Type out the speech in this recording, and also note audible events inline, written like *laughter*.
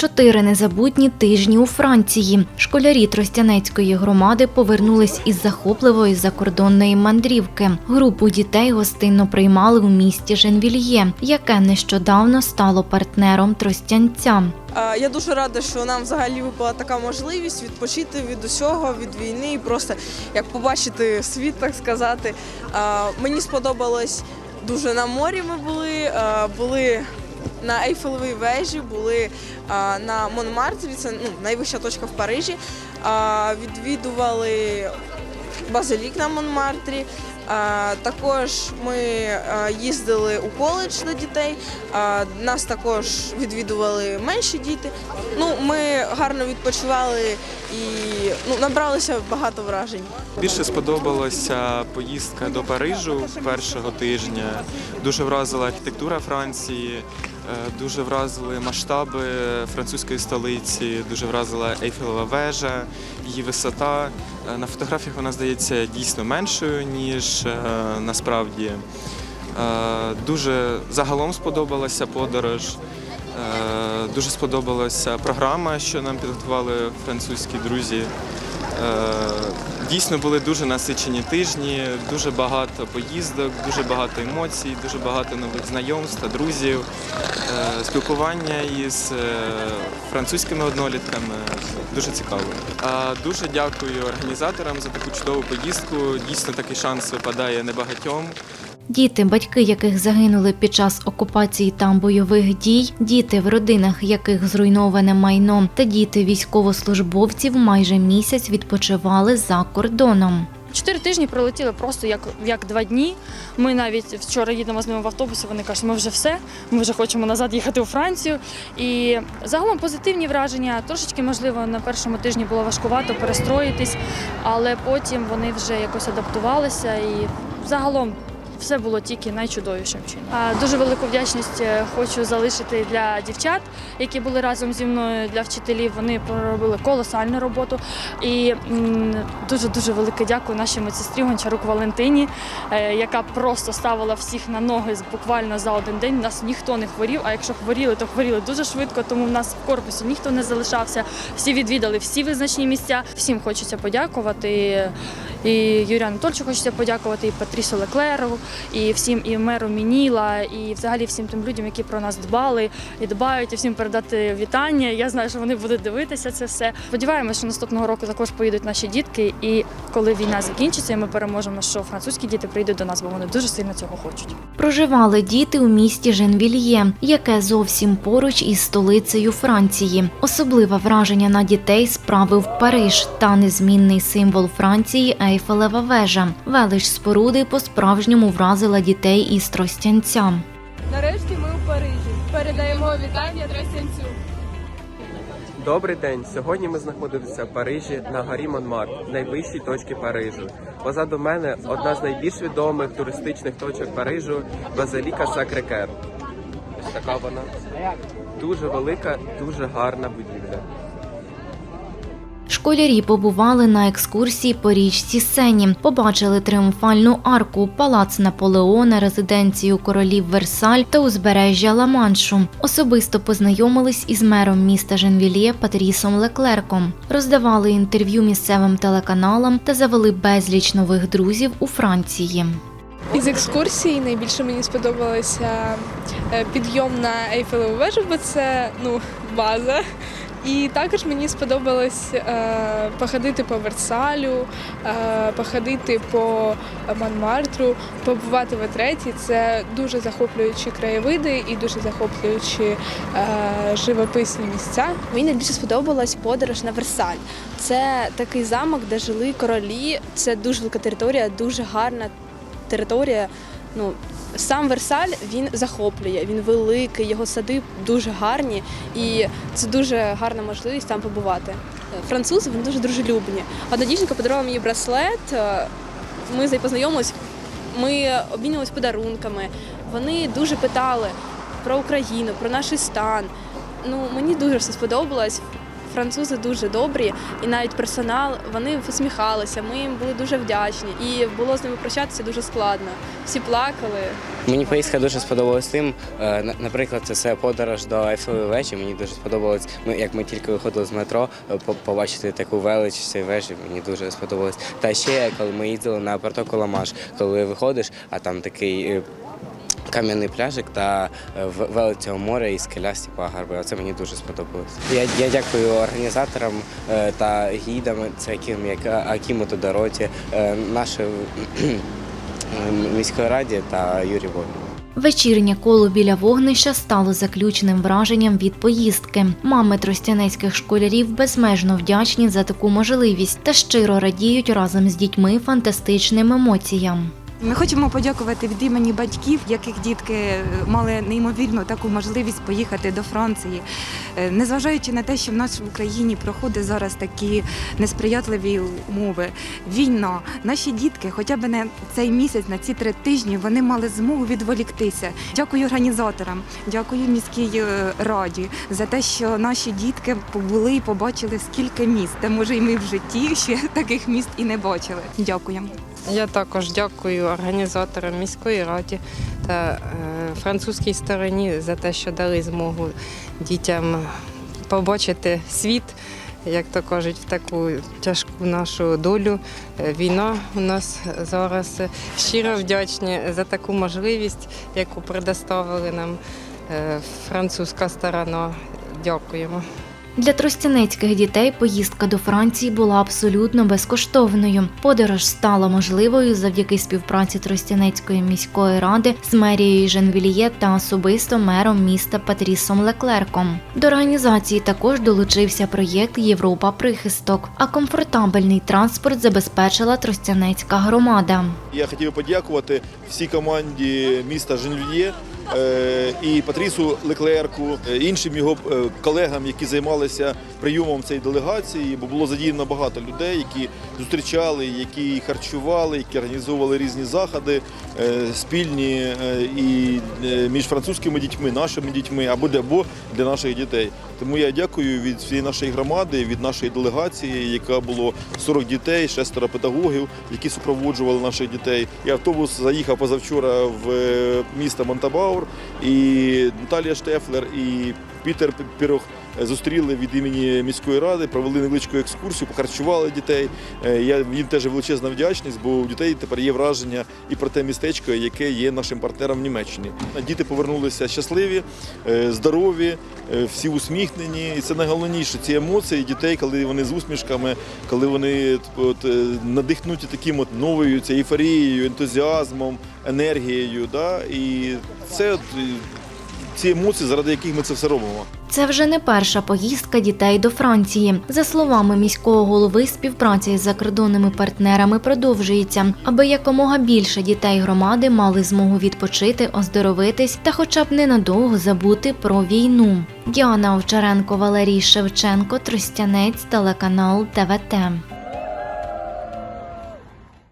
Чотири незабутні тижні у Франції. Школярі Тростянецької громади повернулись із захопливої закордонної мандрівки. Групу дітей гостинно приймали у місті Женвільє, яке нещодавно стало партнером Тростянця. Я дуже рада, що нам взагалі випала така можливість відпочити від усього, від війни і просто як побачити світ, так сказати. Мені сподобалось дуже на морі. Ми були, були на Ейфелевій вежі, були на Монмартрі, це ну, найвища точка в Парижі. Відвідували базилік на Монмартрі. Також ми їздили у коледж до дітей. Нас також відвідували менші діти. Ну, ми гарно відпочивали і ну, набралися багато вражень. Більше сподобалася поїздка до Парижу першого тижня. Дуже вразила архітектура Франції, дуже вразили масштаби французької столиці, дуже вразила Ейфелева вежа, її висота. Е, На фотографіях вона здається дійсно меншою, ніж е, насправді. Е, Дуже загалом сподобалася подорож. Е, Дуже сподобалася програма, що нам підготували французькі друзі. Е, Дійсно були дуже насичені тижні, дуже багато поїздок, дуже багато емоцій, дуже багато нових знайомств та друзів, е, спілкування із французькими однолітками. Дуже цікаво. Дуже дякую організаторам за таку чудову поїздку. Дійсно, такий шанс випадає небагатьом. Діти, батьки яких загинули під час окупації та бойових дій, діти, в родинах яких зруйноване майно, та діти військовослужбовців майже місяць відпочивали за кордоном. Чотири тижні пролетіли просто як, як два дні. Ми навіть вчора їдемо з ними в автобусі. Вони кажуть, ми вже все, ми вже хочемо назад їхати у Францію. І загалом позитивні враження. Трошечки, можливо, на першому тижні було важкувато перестроїтись, але потім вони вже якось адаптувалися і загалом. Все було тільки найчудовішим чином. Дуже велику вдячність е, хочу залишити для дівчат, які були разом зі мною для вчителів. Вони проробили колосальну роботу. І дуже дуже велике дякую нашій медсестрі Гончарук Валентині, е, яка просто ставила всіх на ноги буквально за один день. У нас ніхто не хворів. А якщо хворіли, то хворіли дуже швидко. Тому в нас в корпусі ніхто не залишався. Всі відвідали всі визначні місця. Всім хочеться подякувати. І Юрію Анатольовичу хочеться подякувати, і Патрісу Леклеру, і всім і меру Мініла, і взагалі всім тим людям, які про нас дбали і дбають, і всім передати вітання. Я знаю, що вони будуть дивитися це все. Сподіваємося, що наступного року також поїдуть наші дітки. І коли війна закінчиться, ми переможемо, що французькі діти прийдуть до нас, бо вони дуже сильно цього хочуть. Проживали діти у місті Женвільє, яке зовсім поруч із столицею Франції. Особливе враження на дітей справив Париж та незмінний символ Франції Ейфелева вежа. Велич споруди по-справжньому вразила дітей із Тростянця. Нарешті ми у Парижі. Передаємо вітання Тростянцю. Добрий день. Сьогодні ми знаходимося в Парижі на горі Монмарт, найвищій точці Парижу. Позаду мене одна з найбільш відомих туристичних точок Парижу базиліка Сакрекер. Ось така вона. Дуже велика, дуже гарна будівля. Школярі побували на екскурсії по річці Сені, побачили тріумфальну арку, палац Наполеона, резиденцію королів Версаль та узбережжя Ла-Маншу. Особисто познайомились із мером міста Женвільє Патрісом Леклерком, роздавали інтерв'ю місцевим телеканалам та завели безліч нових друзів у Франції. Із екскурсій найбільше мені сподобалося е, підйом на Ейфелеву вежу, бо це ну, база. І також мені сподобалось е, походити по Версалю, е, походити по Монмартру, побувати в Етреті. Це дуже захоплюючі краєвиди і дуже захоплюючі е, живописні місця. Мені найбільше сподобалась подорож на Версаль. Це такий замок, де жили королі. Це дуже велика територія, дуже гарна територія. Ну, сам Версаль він захоплює, він великий, його сади дуже гарні, і це дуже гарна можливість там побувати. Французи вони дуже дружелюбні. Одна дівчинка подарувала мені браслет. е, Ми з нею познайомились, ми обмінювалися подарунками. Вони дуже питали про Україну, про наш стан. Ну, мені дуже все сподобалось. Французи дуже добрі, і навіть персонал вони посміхалися. Ми їм були дуже вдячні, і було з ними прощатися дуже складно. Всі плакали. Мені поїздка дуже сподобалась тим. е, на- Наприклад, це подорож до Ейфелевої вежі. Мені дуже сподобалось. Ми як ми тільки виходили з метро, е, по- побачити таку велич цієї вежі. Мені дуже сподобалось. Та ще коли ми їздили на протоку Ламаш, коли виходиш, а там такий. Кам'яний пляжик та е, в- велич цього моря і скелясті пагорби. Оце мені дуже сподобалось. Я, я дякую організаторам е, та гідам, це яким як Акіму Тодороті, е, нашій міської раді та Юрій Бові. Вечірнє коло біля вогнища стало заключним враженням від поїздки. Мами тростянецьких школярів безмежно вдячні за таку можливість та щиро радіють разом з дітьми фантастичним емоціям. Ми хочемо подякувати від імені батьків, яких дітки е, мали неймовірну таку можливість поїхати до Франції. Е, Незважаючи на те, що в нас в Україні проходить зараз такі несприятливі умови, війна, наші дітки, хоча б не цей місяць, на ці три тижні, вони мали змогу відволіктися. Дякую організаторам, дякую міській е, раді за те, що наші дітки побули і побачили скільки міст. Та може, і ми в житті ще *laughs* таких міст і не бачили. Дякуємо. Я також дякую організаторам міської раді та е, французькій стороні за те, що дали змогу дітям побачити світ, як то кажуть, в таку тяжку нашу долю. Е, Війна у нас зараз щиро вдячні за таку можливість, яку предоставили нам е, французька сторона. Дякуємо. Для тростянецьких дітей поїздка до Франції була абсолютно безкоштовною. Подорож стала можливою завдяки співпраці Тростянецької міської ради з мерією Женвільє та особисто мером міста Патрісом Леклерком. До організації також долучився проєкт Європа прихисток, а комфортабельний транспорт забезпечила Тростянецька громада. Я хотів подякувати всій команді міста Женвільє і Патрісу Леклерку, е, іншим його е, колегам, які займалися прийомом цієї делегації, бо було задіяно багато людей, які зустрічали, які харчували, які організовували різні заходи е, спільні е, і е, між французькими дітьми, нашими дітьми або для, або для наших дітей. Тому я дякую від всієї нашої громади, від нашої делегації, яка було 40 дітей, шестеро педагогів, які супроводжували наших дітей. І автобус заїхав позавчора в місто Монтабаур, і Наталія Штефлер, і Пітер Пірох зустріли від імені міської ради, провели невеличку екскурсію, похарчували дітей. Е, Я їм теж величезна вдячність, бо у дітей тепер є враження і про те містечко, яке є нашим партнером в Німеччині. Діти повернулися щасливі, е, здорові, е, всі усміхнені. І це найголовніше. Ці емоції дітей, коли вони з усмішками, коли вони от, е, надихнуті таким от новою цією ейфорією, ентузіазмом, енергією. Да? І це от, е, ці емоції, заради яких ми це все робимо. Це вже не перша поїздка дітей до Франції. За словами міського голови, співпраця із закордонними партнерами продовжується, аби якомога більше дітей громади мали змогу відпочити, оздоровитись та, хоча б ненадовго забути про війну. Діана Овчаренко, Валерій Шевченко, Тростянець, телеканал ТВТ.